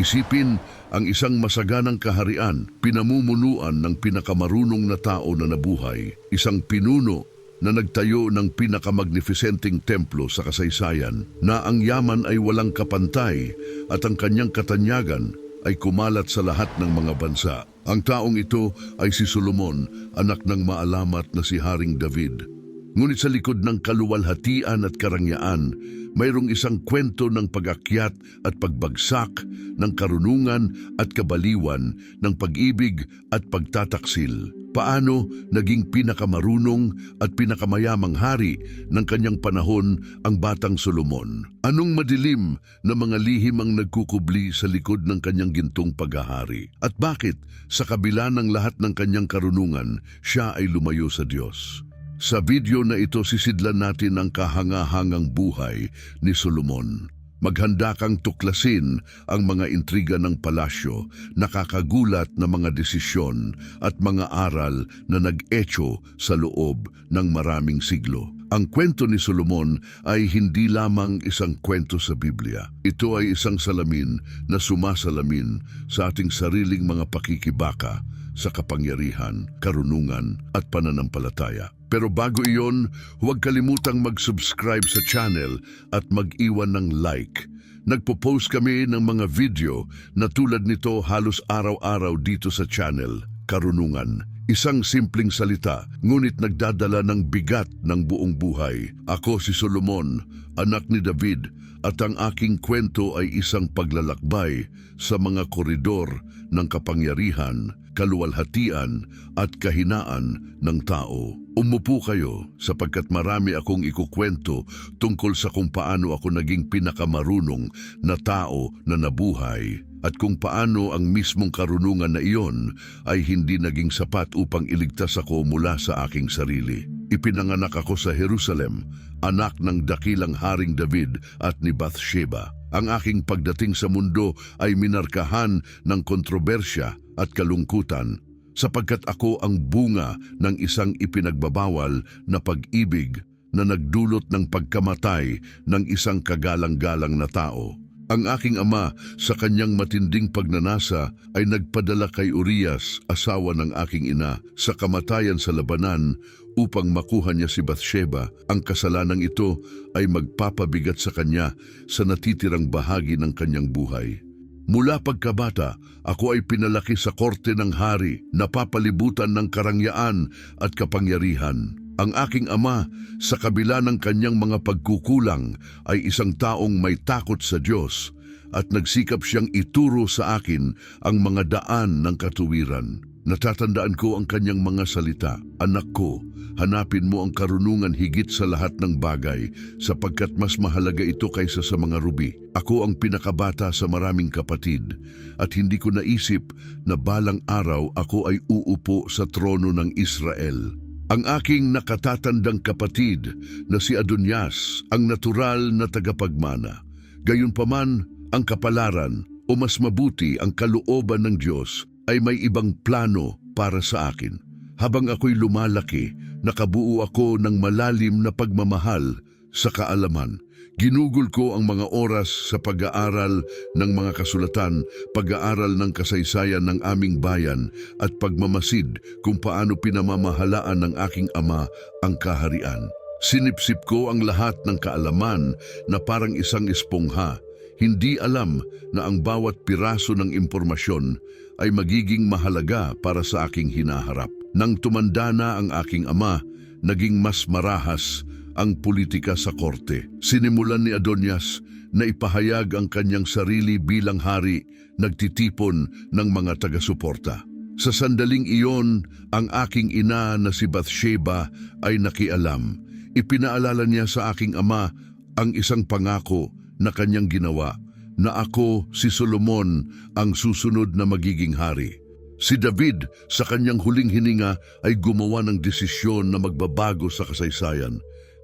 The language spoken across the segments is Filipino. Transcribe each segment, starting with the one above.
Isipin ang isang masaganang kaharian, pinamumunuan ng pinakamarunong na tao na nabuhay, isang pinuno na nagtayo ng pinakamagnificenteng templo sa kasaysayan na ang yaman ay walang kapantay at ang kanyang katanyagan ay kumalat sa lahat ng mga bansa. Ang taong ito ay si Solomon, anak ng maalamat na si Haring David. Ngunit sa likod ng kaluwalhatian at karangyaan, mayroong isang kwento ng pag-akyat at pagbagsak, ng karunungan at kabaliwan, ng pag-ibig at pagtataksil. Paano naging pinakamarunong at pinakamayamang hari ng kanyang panahon ang batang Solomon? Anong madilim na mga lihim ang nagkukubli sa likod ng kanyang gintong paghahari? At bakit sa kabila ng lahat ng kanyang karunungan, siya ay lumayo sa Diyos? Sa video na ito sisidlan natin ang kahangahangang buhay ni Solomon. Maghanda kang tuklasin ang mga intriga ng palasyo, nakakagulat na mga desisyon at mga aral na nag-echo sa loob ng maraming siglo. Ang kwento ni Solomon ay hindi lamang isang kwento sa Biblia. Ito ay isang salamin na sumasalamin sa ating sariling mga pakikibaka sa kapangyarihan, karunungan at pananampalataya. Pero bago iyon, huwag kalimutang mag-subscribe sa channel at mag-iwan ng like. Nagpo-post kami ng mga video na tulad nito halos araw-araw dito sa channel, Karunungan. Isang simpleng salita, ngunit nagdadala ng bigat ng buong buhay. Ako si Solomon, anak ni David, at ang aking kwento ay isang paglalakbay sa mga koridor ng kapangyarihan, kaluwalhatian at kahinaan ng tao. Umupo kayo sapagkat marami akong ikukwento tungkol sa kung paano ako naging pinakamarunong na tao na nabuhay at kung paano ang mismong karunungan na iyon ay hindi naging sapat upang iligtas ako mula sa aking sarili. Ipinanganak ako sa Jerusalem, anak ng dakilang Haring David at ni Bathsheba. Ang aking pagdating sa mundo ay minarkahan ng kontrobersya at kalungkutan sapagkat ako ang bunga ng isang ipinagbabawal na pag-ibig na nagdulot ng pagkamatay ng isang kagalang-galang na tao. Ang aking ama sa kanyang matinding pagnanasa ay nagpadala kay Urias, asawa ng aking ina, sa kamatayan sa labanan upang makuha niya si Bathsheba. Ang kasalanang ito ay magpapabigat sa kanya sa natitirang bahagi ng kanyang buhay. Mula pagkabata, ako ay pinalaki sa korte ng hari, napapalibutan ng karangyaan at kapangyarihan. Ang aking ama, sa kabila ng kanyang mga pagkukulang, ay isang taong may takot sa Diyos at nagsikap siyang ituro sa akin ang mga daan ng katuwiran. Natatandaan ko ang kanyang mga salita, Anak ko, hanapin mo ang karunungan higit sa lahat ng bagay sapagkat mas mahalaga ito kaysa sa mga rubi. Ako ang pinakabata sa maraming kapatid at hindi ko naisip na balang araw ako ay uupo sa trono ng Israel. Ang aking nakatatandang kapatid na si Adonias ang natural na tagapagmana. Gayunpaman, ang kapalaran o mas mabuti ang kalooban ng Diyos ay may ibang plano para sa akin. Habang ako'y lumalaki, nakabuo ako ng malalim na pagmamahal sa kaalaman. Ginugol ko ang mga oras sa pag-aaral ng mga kasulatan, pag-aaral ng kasaysayan ng aming bayan at pagmamasid kung paano pinamamahalaan ng aking ama ang kaharian. Sinipsip ko ang lahat ng kaalaman na parang isang espongha. Hindi alam na ang bawat piraso ng impormasyon ay magiging mahalaga para sa aking hinaharap. Nang tumanda na ang aking ama, naging mas marahas ang politika sa korte. Sinimulan ni Adonias na ipahayag ang kanyang sarili bilang hari, nagtitipon ng mga taga-suporta. Sa sandaling iyon, ang aking ina na si Bathsheba ay nakialam. Ipinaalala niya sa aking ama ang isang pangako na kanyang ginawa na ako, si Solomon, ang susunod na magiging hari. Si David, sa kanyang huling hininga, ay gumawa ng desisyon na magbabago sa kasaysayan.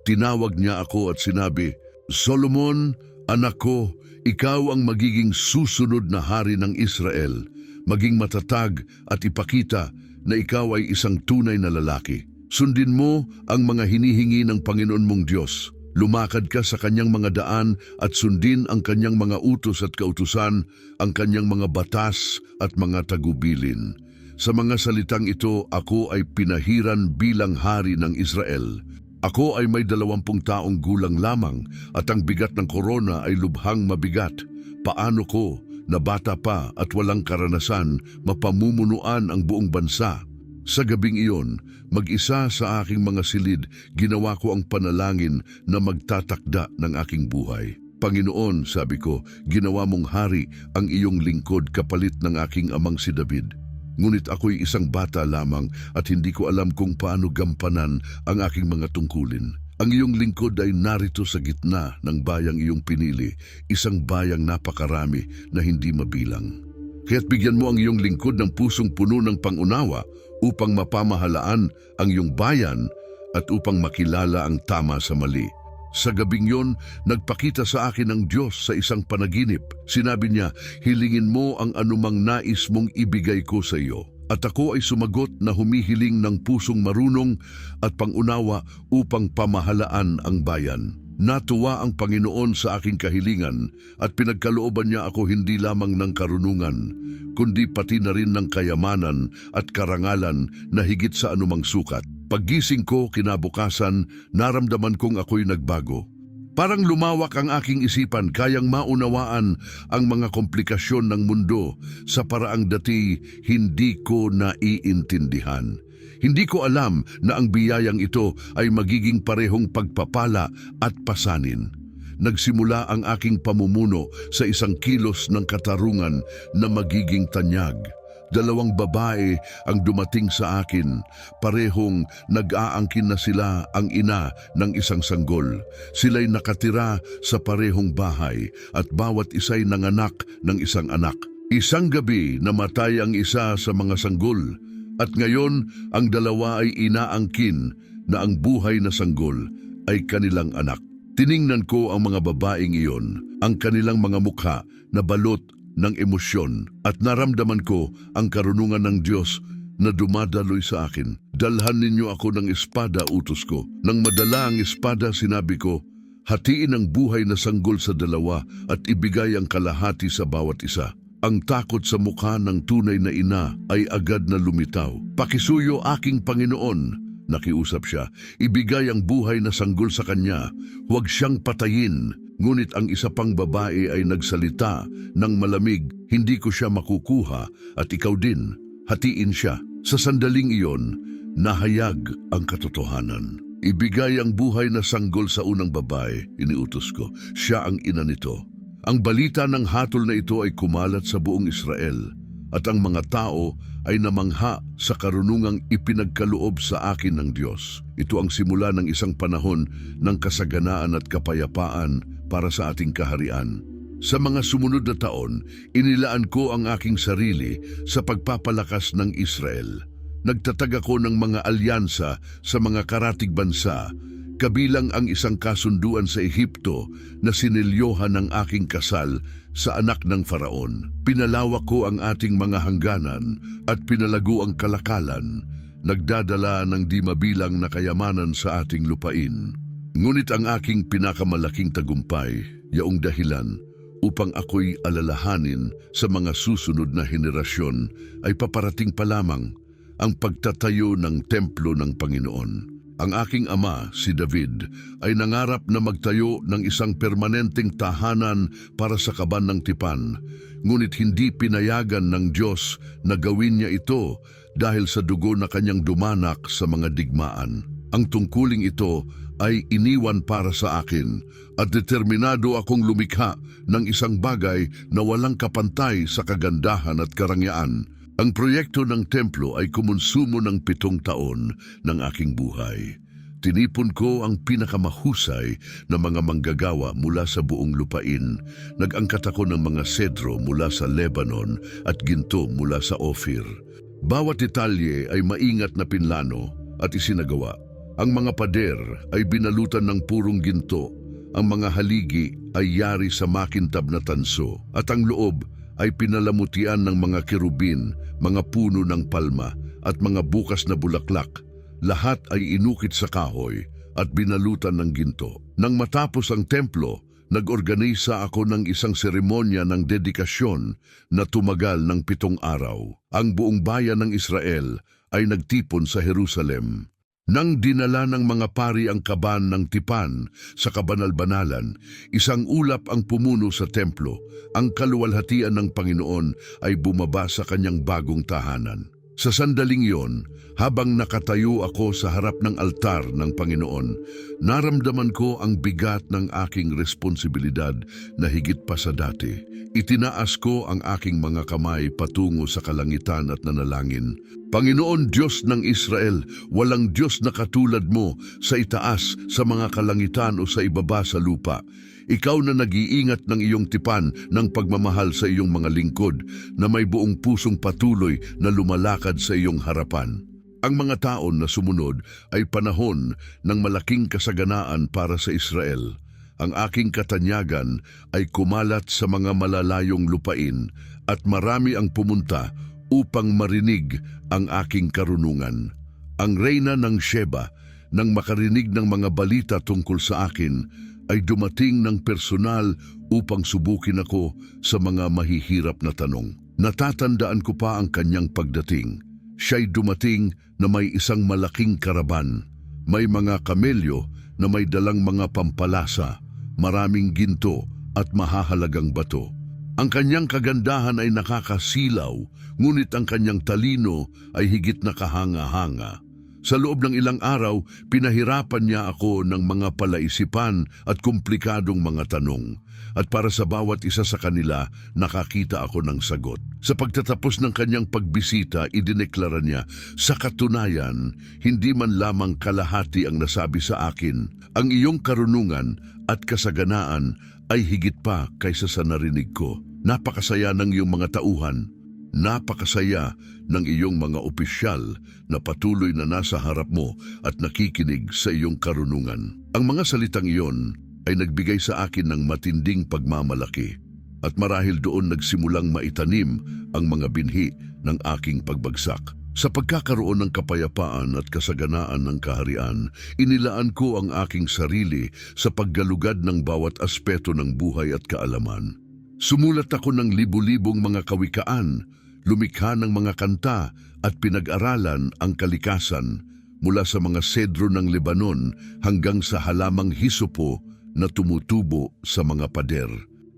Tinawag niya ako at sinabi, Solomon, anak ko, ikaw ang magiging susunod na hari ng Israel. Maging matatag at ipakita na ikaw ay isang tunay na lalaki. Sundin mo ang mga hinihingi ng Panginoon mong Diyos. Lumakad ka sa kanyang mga daan at sundin ang kanyang mga utos at kautusan, ang kanyang mga batas at mga tagubilin. Sa mga salitang ito, ako ay pinahiran bilang hari ng Israel. Ako ay may dalawampung taong gulang lamang at ang bigat ng korona ay lubhang mabigat. Paano ko, na bata pa at walang karanasan, mapamumunuan ang buong bansa? Sa gabing iyon, mag-isa sa aking mga silid, ginawa ko ang panalangin na magtatakda ng aking buhay. Panginoon, sabi ko, ginawa mong hari ang iyong lingkod kapalit ng aking amang si David. Ngunit ako'y isang bata lamang at hindi ko alam kung paano gampanan ang aking mga tungkulin. Ang iyong lingkod ay narito sa gitna ng bayang iyong pinili, isang bayang napakarami na hindi mabilang. Kaya't bigyan mo ang iyong lingkod ng pusong puno ng pangunawa upang mapamahalaan ang iyong bayan at upang makilala ang tama sa mali. Sa gabing yon, nagpakita sa akin ang Diyos sa isang panaginip. Sinabi niya, hilingin mo ang anumang nais mong ibigay ko sa iyo. At ako ay sumagot na humihiling ng pusong marunong at pangunawa upang pamahalaan ang bayan. Natuwa ang Panginoon sa aking kahilingan at pinagkalooban niya ako hindi lamang ng karunungan, kundi pati na rin ng kayamanan at karangalan na higit sa anumang sukat. Paggising ko kinabukasan, naramdaman kong ako'y nagbago. Parang lumawak ang aking isipan, kayang maunawaan ang mga komplikasyon ng mundo sa paraang dati hindi ko naiintindihan. Hindi ko alam na ang biyayang ito ay magiging parehong pagpapala at pasanin. Nagsimula ang aking pamumuno sa isang kilos ng katarungan na magiging tanyag. Dalawang babae ang dumating sa akin. Parehong nag-aangkin na sila ang ina ng isang sanggol. Sila'y nakatira sa parehong bahay at bawat isa'y nanganak ng isang anak. Isang gabi namatay ang isa sa mga sanggol at ngayon ang dalawa ay inaangkin na ang buhay na sanggol ay kanilang anak. Tiningnan ko ang mga babaeng iyon, ang kanilang mga mukha na balot ng emosyon at naramdaman ko ang karunungan ng Diyos na dumadaloy sa akin. Dalhan ninyo ako ng espada, utos ko. Nang madala ang espada, sinabi ko, hatiin ang buhay na sanggol sa dalawa at ibigay ang kalahati sa bawat isa. Ang takot sa mukha ng tunay na ina ay agad na lumitaw. Pakisuyo aking Panginoon, nakiusap siya. Ibigay ang buhay na sanggol sa kanya. Huwag siyang patayin. Ngunit ang isa pang babae ay nagsalita ng malamig, hindi ko siya makukuha at ikaw din, hatiin siya. Sa sandaling iyon, nahayag ang katotohanan. Ibigay ang buhay na sanggol sa unang babae, iniutos ko. Siya ang ina nito. Ang balita ng hatol na ito ay kumalat sa buong Israel at ang mga tao ay namangha sa karunungang ipinagkaloob sa akin ng Diyos. Ito ang simula ng isang panahon ng kasaganaan at kapayapaan para sa ating kaharian. Sa mga sumunod na taon, inilaan ko ang aking sarili sa pagpapalakas ng Israel. Nagtatag ako ng mga alyansa sa mga karatig bansa, kabilang ang isang kasunduan sa Ehipto na sinilyohan ng aking kasal sa anak ng Faraon. Pinalawak ko ang ating mga hangganan at pinalago ang kalakalan, nagdadala ng di mabilang na kayamanan sa ating lupain. Ngunit ang aking pinakamalaking tagumpay, yaong dahilan upang ako'y alalahanin sa mga susunod na henerasyon ay paparating pa lamang ang pagtatayo ng templo ng Panginoon. Ang aking ama, si David, ay nangarap na magtayo ng isang permanenteng tahanan para sa kaban ng tipan, ngunit hindi pinayagan ng Diyos na gawin niya ito dahil sa dugo na kanyang dumanak sa mga digmaan. Ang tungkuling ito ay iniwan para sa akin at determinado akong lumikha ng isang bagay na walang kapantay sa kagandahan at karangyaan. Ang proyekto ng templo ay kumonsumo ng pitong taon ng aking buhay. Tinipon ko ang pinakamahusay na mga manggagawa mula sa buong lupain. Nag-angkat ako ng mga sedro mula sa Lebanon at ginto mula sa Ophir. Bawat detalye ay maingat na pinlano at isinagawa. Ang mga pader ay binalutan ng purong ginto. Ang mga haligi ay yari sa makintab na tanso at ang loob ay pinalamutian ng mga kerubin, mga puno ng palma at mga bukas na bulaklak. Lahat ay inukit sa kahoy at binalutan ng ginto. Nang matapos ang templo, nag-organisa ako ng isang seremonya ng dedikasyon na tumagal ng pitong araw. Ang buong bayan ng Israel ay nagtipon sa Jerusalem. Nang dinala ng mga pari ang kaban ng tipan sa kabanal-banalan, isang ulap ang pumuno sa templo. Ang kaluwalhatian ng Panginoon ay bumaba sa kanyang bagong tahanan. Sa sandaling iyon, habang nakatayo ako sa harap ng altar ng Panginoon, naramdaman ko ang bigat ng aking responsibilidad na higit pa sa dati. Itinaas ko ang aking mga kamay patungo sa kalangitan at nanalangin. Panginoon Diyos ng Israel, walang Diyos na katulad mo sa itaas, sa mga kalangitan o sa ibaba sa lupa. Ikaw na nag-iingat ng iyong tipan ng pagmamahal sa iyong mga lingkod na may buong pusong patuloy na lumalakad sa iyong harapan. Ang mga taon na sumunod ay panahon ng malaking kasaganaan para sa Israel. Ang aking katanyagan ay kumalat sa mga malalayong lupain at marami ang pumunta upang marinig ang aking karunungan. Ang reyna ng Sheba, nang makarinig ng mga balita tungkol sa akin, ay dumating ng personal upang subukin ako sa mga mahihirap na tanong. Natatandaan ko pa ang kanyang pagdating. Siya'y dumating na may isang malaking karaban. May mga kamelyo na may dalang mga pampalasa, maraming ginto at mahahalagang bato. Ang kanyang kagandahan ay nakakasilaw, ngunit ang kanyang talino ay higit na kahanga-hanga. Sa loob ng ilang araw, pinahirapan niya ako ng mga palaisipan at komplikadong mga tanong. At para sa bawat isa sa kanila, nakakita ako ng sagot. Sa pagtatapos ng kanyang pagbisita, idineklara niya, sa katunayan, hindi man lamang kalahati ang nasabi sa akin. Ang iyong karunungan at kasaganaan ay higit pa kaysa sa narinig ko. Napakasaya ng iyong mga tauhan. Napakasaya ng iyong mga opisyal na patuloy na nasa harap mo at nakikinig sa iyong karunungan. Ang mga salitang iyon ay nagbigay sa akin ng matinding pagmamalaki at marahil doon nagsimulang maitanim ang mga binhi ng aking pagbagsak. Sa pagkakaroon ng kapayapaan at kasaganaan ng kaharian, inilaan ko ang aking sarili sa paggalugad ng bawat aspeto ng buhay at kaalaman. Sumulat ako ng libu-libong mga kawikaan, lumikha ng mga kanta at pinag-aralan ang kalikasan mula sa mga sedro ng Lebanon hanggang sa halamang hisopo na tumutubo sa mga pader.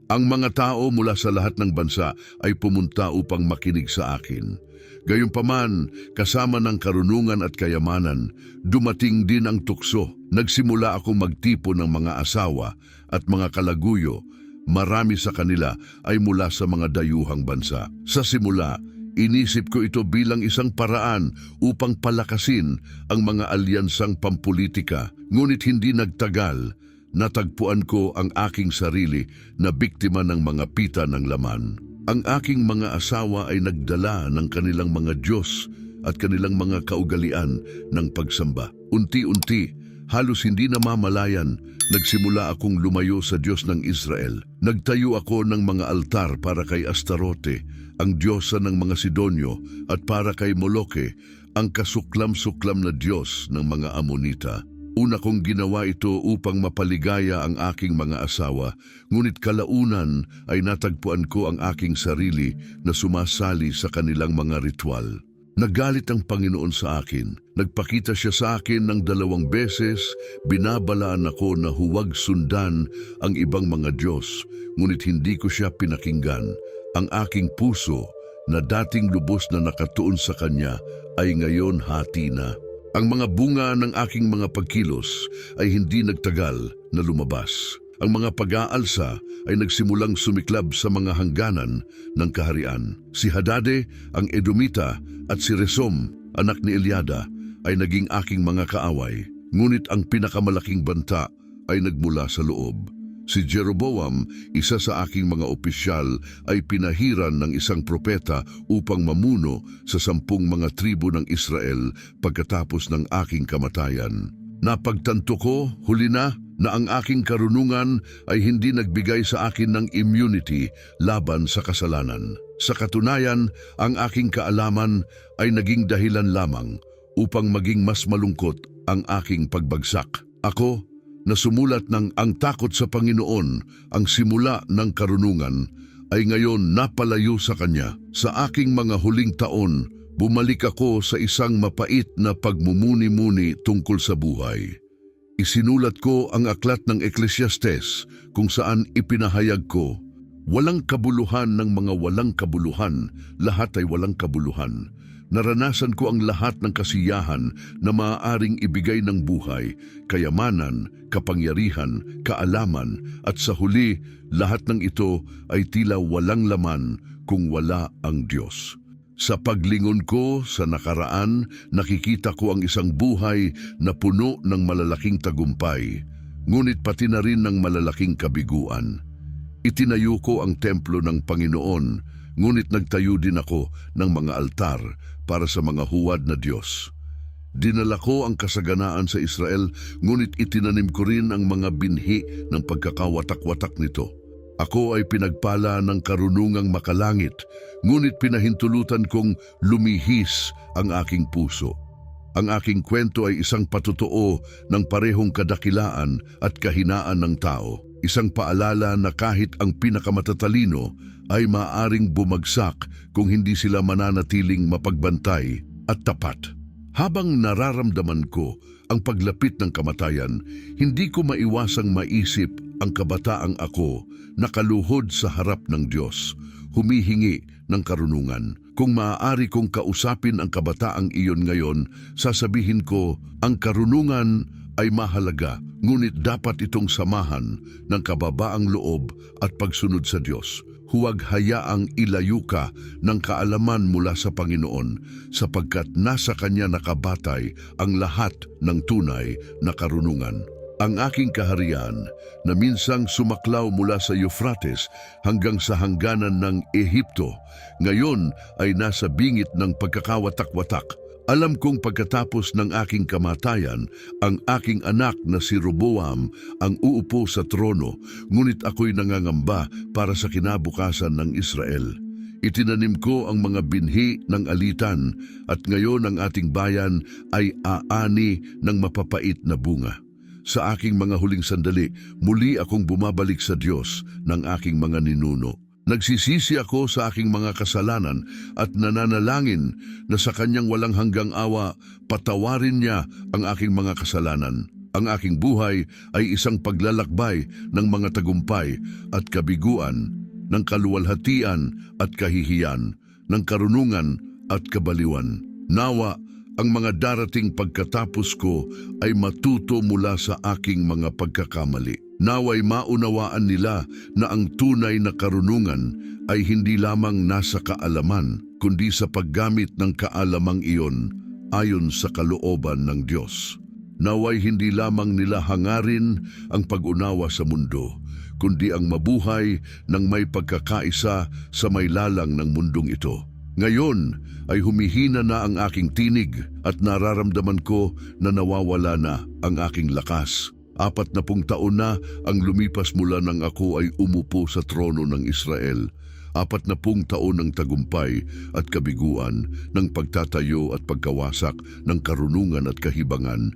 Ang mga tao mula sa lahat ng bansa ay pumunta upang makinig sa akin. Gayunpaman, kasama ng karunungan at kayamanan, dumating din ang tukso. Nagsimula akong magtipo ng mga asawa at mga kalaguyo. Marami sa kanila ay mula sa mga dayuhang bansa. Sa simula, inisip ko ito bilang isang paraan upang palakasin ang mga alyansang pampolitika. Ngunit hindi nagtagal, natagpuan ko ang aking sarili na biktima ng mga pita ng laman. Ang aking mga asawa ay nagdala ng kanilang mga Diyos at kanilang mga kaugalian ng pagsamba. Unti-unti, halos hindi namamalayan, nagsimula akong lumayo sa Diyos ng Israel. Nagtayo ako ng mga altar para kay Astarote, ang Diyosa ng mga Sidonyo, at para kay Moloke, ang kasuklam-suklam na Diyos ng mga Amonita. Una kong ginawa ito upang mapaligaya ang aking mga asawa, ngunit kalaunan ay natagpuan ko ang aking sarili na sumasali sa kanilang mga ritual. Nagalit ang Panginoon sa akin. Nagpakita siya sa akin ng dalawang beses, binabalaan ako na huwag sundan ang ibang mga Diyos, ngunit hindi ko siya pinakinggan. Ang aking puso na dating lubos na nakatuon sa Kanya ay ngayon hati na. Ang mga bunga ng aking mga pagkilos ay hindi nagtagal na lumabas. Ang mga pag-aalsa ay nagsimulang sumiklab sa mga hangganan ng kaharian. Si Hadade, ang Edomita, at si Resom, anak ni Eliada, ay naging aking mga kaaway. Ngunit ang pinakamalaking banta ay nagmula sa loob. Si Jeroboam, isa sa aking mga opisyal, ay pinahiran ng isang propeta upang mamuno sa sampung mga tribo ng Israel pagkatapos ng aking kamatayan. Napagtanto ko, huli na, na ang aking karunungan ay hindi nagbigay sa akin ng immunity laban sa kasalanan. Sa katunayan, ang aking kaalaman ay naging dahilan lamang upang maging mas malungkot ang aking pagbagsak. Ako, na sumulat ng Ang Takot sa Panginoon, ang simula ng karunungan, ay ngayon napalayo sa Kanya. Sa aking mga huling taon, bumalik ako sa isang mapait na pagmumuni-muni tungkol sa buhay. Isinulat ko ang aklat ng Ecclesiastes kung saan ipinahayag ko, Walang kabuluhan ng mga walang kabuluhan, lahat ay walang kabuluhan. Naranasan ko ang lahat ng kasiyahan na maaaring ibigay ng buhay, kayamanan, kapangyarihan, kaalaman, at sa huli, lahat ng ito ay tila walang laman kung wala ang Diyos. Sa paglingon ko sa nakaraan, nakikita ko ang isang buhay na puno ng malalaking tagumpay, ngunit pati na rin ng malalaking kabiguan. Itinayo ko ang templo ng Panginoon, ngunit nagtayo din ako ng mga altar para sa mga huwad na Diyos. Dinala ko ang kasaganaan sa Israel, ngunit itinanim ko rin ang mga binhi ng pagkakawatak-watak nito. Ako ay pinagpala ng karunungang makalangit, ngunit pinahintulutan kong lumihis ang aking puso. Ang aking kwento ay isang patotoo ng parehong kadakilaan at kahinaan ng tao. Isang paalala na kahit ang pinakamatatalino ay maaring bumagsak kung hindi sila mananatiling mapagbantay at tapat. Habang nararamdaman ko ang paglapit ng kamatayan, hindi ko maiwasang maisip ang kabataang ako na kaluhod sa harap ng Diyos, humihingi ng karunungan. Kung maaari kong kausapin ang kabataang iyon ngayon, sasabihin ko, ang karunungan ay mahalaga, ngunit dapat itong samahan ng kababaang loob at pagsunod sa Diyos. Huwag hayaang ilayo ka ng kaalaman mula sa Panginoon sapagkat nasa Kanya nakabatay ang lahat ng tunay na karunungan. Ang aking kaharian na minsang sumaklaw mula sa Euphrates hanggang sa hangganan ng Ehipto, ngayon ay nasa bingit ng pagkakawatak-watak. Alam kong pagkatapos ng aking kamatayan, ang aking anak na si Roboam ang uupo sa trono, ngunit ako'y nangangamba para sa kinabukasan ng Israel. Itinanim ko ang mga binhi ng alitan at ngayon ang ating bayan ay aani ng mapapait na bunga. Sa aking mga huling sandali, muli akong bumabalik sa Diyos ng aking mga ninuno. Nagsisisi ako sa aking mga kasalanan at nananalangin na sa kanyang walang hanggang awa, patawarin niya ang aking mga kasalanan. Ang aking buhay ay isang paglalakbay ng mga tagumpay at kabiguan, ng kaluwalhatian at kahihiyan, ng karunungan at kabaliwan. Nawa, ang mga darating pagkatapos ko ay matuto mula sa aking mga pagkakamali. Naway maunawaan nila na ang tunay na karunungan ay hindi lamang nasa kaalaman, kundi sa paggamit ng kaalamang iyon ayon sa kalooban ng Diyos. Naway hindi lamang nila hangarin ang pag-unawa sa mundo, kundi ang mabuhay ng may pagkakaisa sa may lalang ng mundong ito. Ngayon ay humihina na ang aking tinig at nararamdaman ko na nawawala na ang aking lakas. Apat na pung taon na ang lumipas mula nang ako ay umupo sa trono ng Israel. Apat na pung taon ng tagumpay at kabiguan ng pagtatayo at pagkawasak ng karunungan at kahibangan.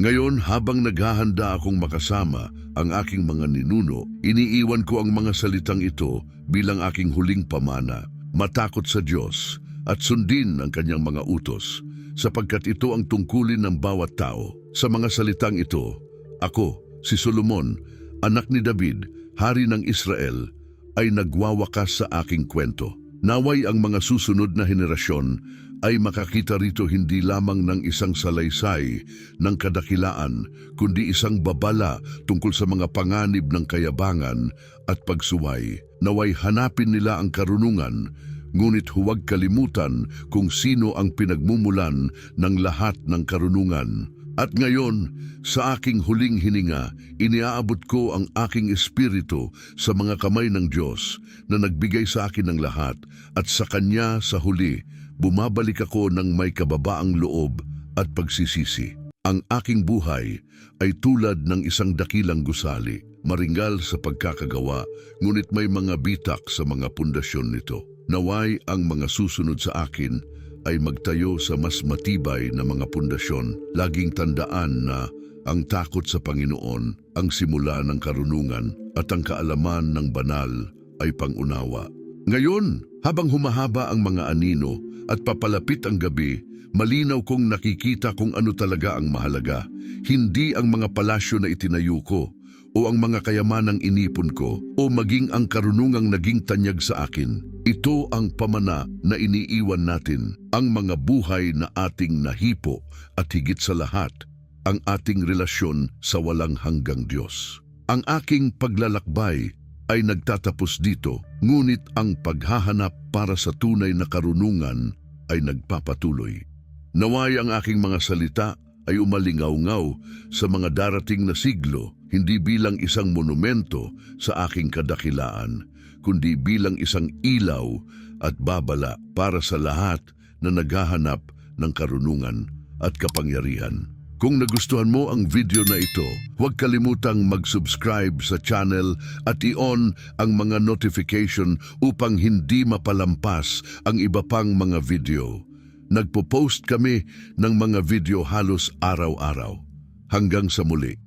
Ngayon habang naghahanda akong makasama ang aking mga ninuno, iniiwan ko ang mga salitang ito bilang aking huling pamana. Matakot sa Diyos at sundin ang kanyang mga utos sapagkat ito ang tungkulin ng bawat tao. Sa mga salitang ito, ako, si Solomon, anak ni David, hari ng Israel, ay nagwawakas sa aking kwento. Naway ang mga susunod na henerasyon ay makakita rito hindi lamang ng isang salaysay ng kadakilaan, kundi isang babala tungkol sa mga panganib ng kayabangan at pagsuway. Naway hanapin nila ang karunungan, ngunit huwag kalimutan kung sino ang pinagmumulan ng lahat ng karunungan. At ngayon, sa aking huling hininga, iniaabot ko ang aking espiritu sa mga kamay ng Diyos na nagbigay sa akin ng lahat at sa Kanya sa huli, bumabalik ako ng may kababaang loob at pagsisisi. Ang aking buhay ay tulad ng isang dakilang gusali, maringal sa pagkakagawa, ngunit may mga bitak sa mga pundasyon nito. Naway ang mga susunod sa akin ay magtayo sa mas matibay na mga pundasyon. Laging tandaan na Ang takot sa Panginoon, ang simula ng karunungan at ang kaalaman ng banal ay pangunawa. Ngayon, habang humahaba ang mga anino at papalapit ang gabi, malinaw kong nakikita kung ano talaga ang mahalaga. Hindi ang mga palasyo na itinayo ko o ang mga kayamanang inipon ko o maging ang karunungang naging tanyag sa akin. Ito ang pamana na iniiwan natin, ang mga buhay na ating nahipo at higit sa lahat, ang ating relasyon sa walang hanggang Diyos. Ang aking paglalakbay ay nagtatapos dito, ngunit ang paghahanap para sa tunay na karunungan ay nagpapatuloy. Naway ang aking mga salita ay umalingaw-ngaw sa mga darating na siglo, hindi bilang isang monumento sa aking kadakilaan, kundi bilang isang ilaw at babala para sa lahat na naghahanap ng karunungan at kapangyarihan. Kung nagustuhan mo ang video na ito, huwag kalimutang mag-subscribe sa channel at i-on ang mga notification upang hindi mapalampas ang iba pang mga video. Nagpo-post kami ng mga video halos araw-araw. Hanggang sa muli.